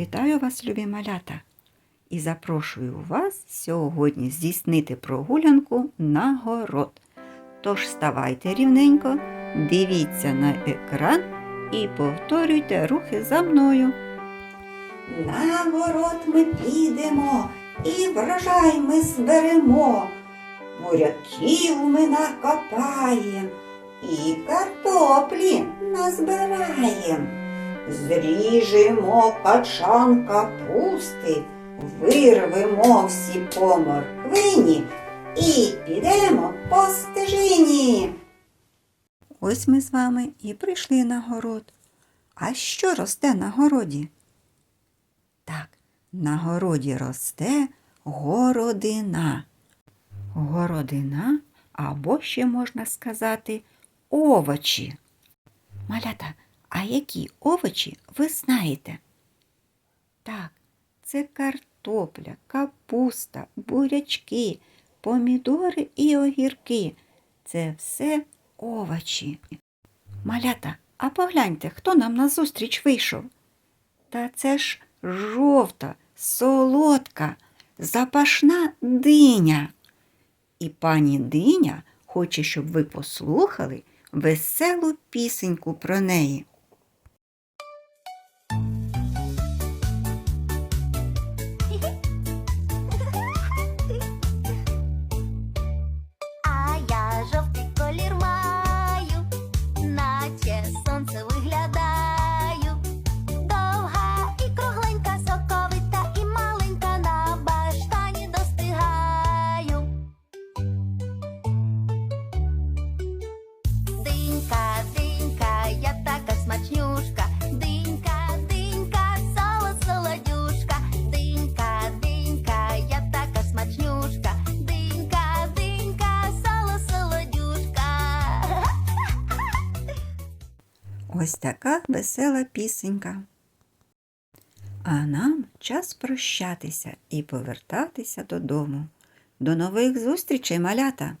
Вітаю вас, любі малята, і запрошую вас сьогодні здійснити прогулянку на город. Тож ставайте рівненько, дивіться на екран і повторюйте рухи за мною. На город ми підемо і врожай ми зберемо. Буряків ми накопаєм і картоплі назбираєм. Зріжемо качан капусти, вирвемо всі по морквині і підемо по стежині. Ось ми з вами і прийшли на город. А що росте на городі? Так, на городі росте городина. Городина або ще можна сказати овочі. Малята, а які овочі ви знаєте? Так, це картопля, капуста, бурячки, помідори і огірки. Це все овочі. Малята, а погляньте, хто нам назустріч вийшов? Та це ж жовта, солодка, запашна диня. І пані диня хоче, щоб ви послухали веселу пісеньку про неї. Динька, я така смачнюшка. Динька, динька, соло солодюшка. Динька, динька, я така смачнюшка. Динька, динька, соло солодюшка. Ось така весела пісенька. А нам час прощатися і повертатися додому. До нових зустрічей, малята!